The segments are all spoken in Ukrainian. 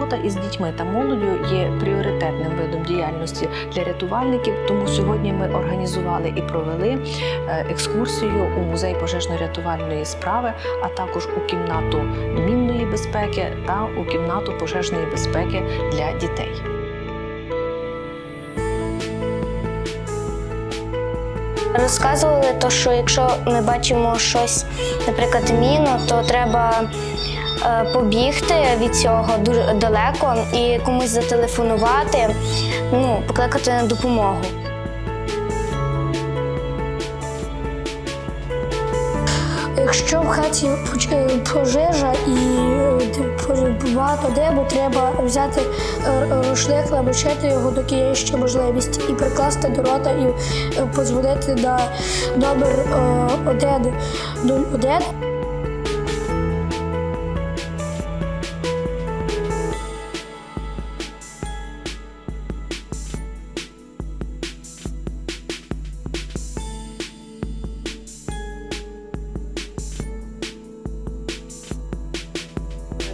Робота із дітьми та молоддю є пріоритетним видом діяльності для рятувальників. Тому сьогодні ми організували і провели е, екскурсію у музей пожежно-рятувальної справи, а також у кімнату мінної безпеки та у кімнату пожежної безпеки для дітей. Розказували, то, що якщо ми бачимо щось, наприклад, міну, то треба побігти від цього дуже далеко і комусь зателефонувати, ну, покликати на допомогу. Якщо в хаті е, пожежа і е, багато диму, треба взяти е, рушник, намочити його, доки є ще можливість, і прикласти до рота і е, подзвонити на номер е,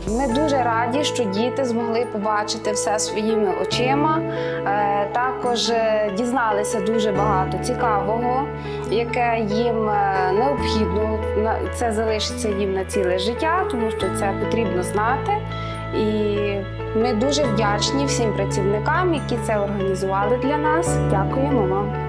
Ми дуже раді, що діти змогли побачити все своїми очима. Е, Також е, дізналися дуже багато цікавого, яке їм е, необхідно. Це залишиться їм на ціле життя, тому що це потрібно знати. І ми дуже вдячні всім працівникам, які це організували для нас. Дякуємо вам.